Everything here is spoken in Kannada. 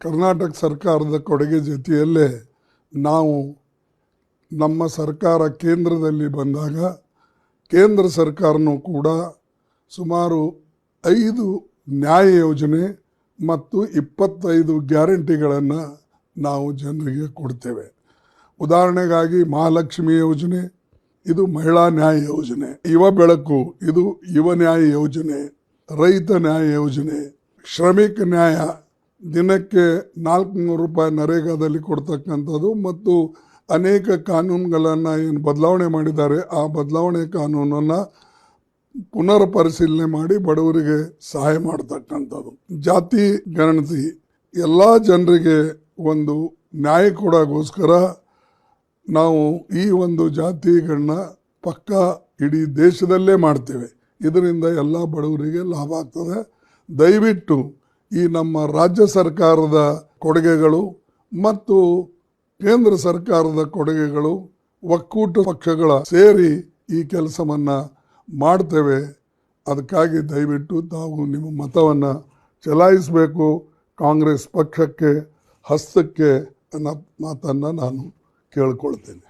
ಕರ್ನಾಟಕ ಸರ್ಕಾರದ ಕೊಡುಗೆ ಜೊತೆಯಲ್ಲೇ ನಾವು ನಮ್ಮ ಸರ್ಕಾರ ಕೇಂದ್ರದಲ್ಲಿ ಬಂದಾಗ ಕೇಂದ್ರ ಸರ್ಕಾರನೂ ಕೂಡ ಸುಮಾರು ಐದು ನ್ಯಾಯ ಯೋಜನೆ ಮತ್ತು ಇಪ್ಪತ್ತೈದು ಗ್ಯಾರಂಟಿಗಳನ್ನು ನಾವು ಜನರಿಗೆ ಕೊಡ್ತೇವೆ. ಉದಾಹರಣೆಗಾಗಿ ಮಹಾಲಕ್ಷ್ಮಿ ಯೋಜನೆ, ಇದು ಮಹಿಳಾ ನ್ಯಾಯ ಯೋಜನೆ, ಯುವ ಬೆಳಕು, ಇದು ಯುವ ನ್ಯಾಯ ಯೋಜನೆ, ರೈತ ನ್ಯಾಯ ಯೋಜನೆ, ಶ್ರಮಿಕ ನ್ಯಾಯ ದಿನಕ್ಕೆ ನಾಲ್ಕುನೂರು ರೂಪಾಯಿ ನರೇಗಾದಲ್ಲಿ ಕೊಡ್ತಕ್ಕಂಥದ್ದು ಮತ್ತು ಅನೇಕ ಕಾನೂನುಗಳನ್ನು ಏನು ಬದಲಾವಣೆ ಮಾಡಿದ್ದಾರೆ. ಆ ಬದಲಾವಣೆ ಕಾನೂನನ್ನು ಪುನರ್ ಪರಿಶೀಲನೆ ಮಾಡಿ ಬಡವರಿಗೆ ಸಹಾಯ ಮಾಡ್ತಕ್ಕಂಥದ್ದು. ಜಾತಿ, ಗಣತಿ ಎಲ್ಲ ಜನರಿಗೆ ಒಂದು ನ್ಯಾಯ ಕೊಡೋಕ್ಕೋಸ್ಕರ ನಾವು ಈ ಒಂದು ಜಾತಿಗಳನ್ನ ಪಕ್ಕ ಇಡೀ ದೇಶದಲ್ಲೇ ಮಾಡ್ತೇವೆ. ಇದರಿಂದ ಎಲ್ಲ ಬಡವರಿಗೆ ಲಾಭ ಆಗ್ತದೆ. ದಯವಿಟ್ಟು ಈ ನಮ್ಮ ರಾಜ್ಯ ಸರ್ಕಾರದ ಕೊಡುಗೆಗಳು ಮತ್ತು ಕೇಂದ್ರ ಸರ್ಕಾರದ ಕೊಡುಗೆಗಳು ಒಕ್ಕೂಟ ಪಕ್ಷಗಳ ಸೇರಿ ಈ ಕೆಲಸವನ್ನು ಮಾಡ್ತೇವೆ. ಅದಕ್ಕಾಗಿ ದಯವಿಟ್ಟು ತಾವು ನಿಮ್ಮ ಮತವನ್ನು ಚಲಾಯಿಸಬೇಕು. ಕಾಂಗ್ರೆಸ್ ಪಕ್ಷಕ್ಕೆ, ಹಸ್ತಕ್ಕೆ ಅನ್ನೋ ಮಾತನ್ನು ನಾನು ಕೇಳ್ಕೊಳ್ತೇನೆ.